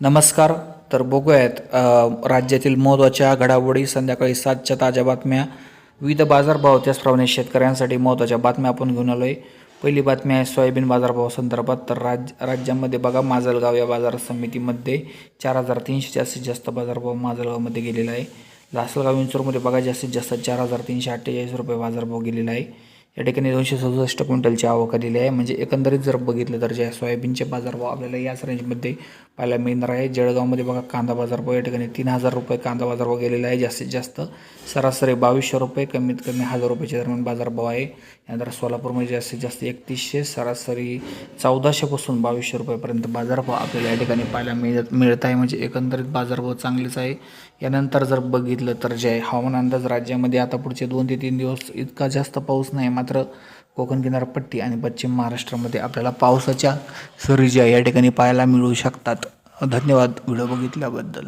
नमस्कार तर बघूयात राज्यातील महत्त्वाच्या घडामोडी संध्याकाळी सातच्या ताज्या बातम्या. विविध बाजारभाव त्याचप्रमाणे शेतकऱ्यांसाठी महत्त्वाच्या बातम्या आपण घेऊन आलो आहे पहिली बातमी आहे सोयाबीन बाजारभाव संदर्भात. तर राज राज्यामध्ये बघा माजलगाव या बाजार समितीमध्ये चार हजार तीनशे जास्तीत जास्त बाजारभाव माजलगावमध्ये गेलेला आहे. लासलगाव विंचूरमध्ये बघा जास्तीत जास्त चार हजार तीनशे अठ्ठेचाळीस रुपये बाजारभाव गेलेला आहे. या ठिकाणी दोनशे सदुसष्ट क्विंटलची आवक आलेली आहे. म्हणजे एकंदरीत जर बघितलं तर जे आहे सोयाबीनचे बाजारभाव आपल्याला याच रेंजमध्ये पाहायला मिळणार आहे. जळगावमध्ये बघा कांदा बाजारभाव या ठिकाणी तीन हजार रुपये कांदा बाजारभाव गेलेला आहे. जास्तीत जास्त सरासरी बावीसशे रुपये कमीत कमी हजार रुपयाच्या दरम्यान बाजारभाव आहे. यानंतर सोलापूरमध्ये जास्तीत जास्त एकतीसशे सरासरी चौदाशेपासून बावीसशे रुपयापर्यंत बाजारभाव आपल्याला या ठिकाणी पाहायला मिळत मिळत आहे. म्हणजे एकंदरीत बाजारभाव चांगलेच आहे. यानंतर जर बघितलं तर जे आहे हवामान अंदाज राज्यामध्ये आता पुढचे दोन ते तीन दिवस इतका जास्त पाऊस नाही. मात्र कोकण किनारपट्टी आणि पश्चिम महाराष्ट्रामध्ये आपल्याला पावसाच्या सरी ज्या या ठिकाणी पाहायला मिळू शकतात. धन्यवाद. व्हिडिओ बघितल्याबद्दल.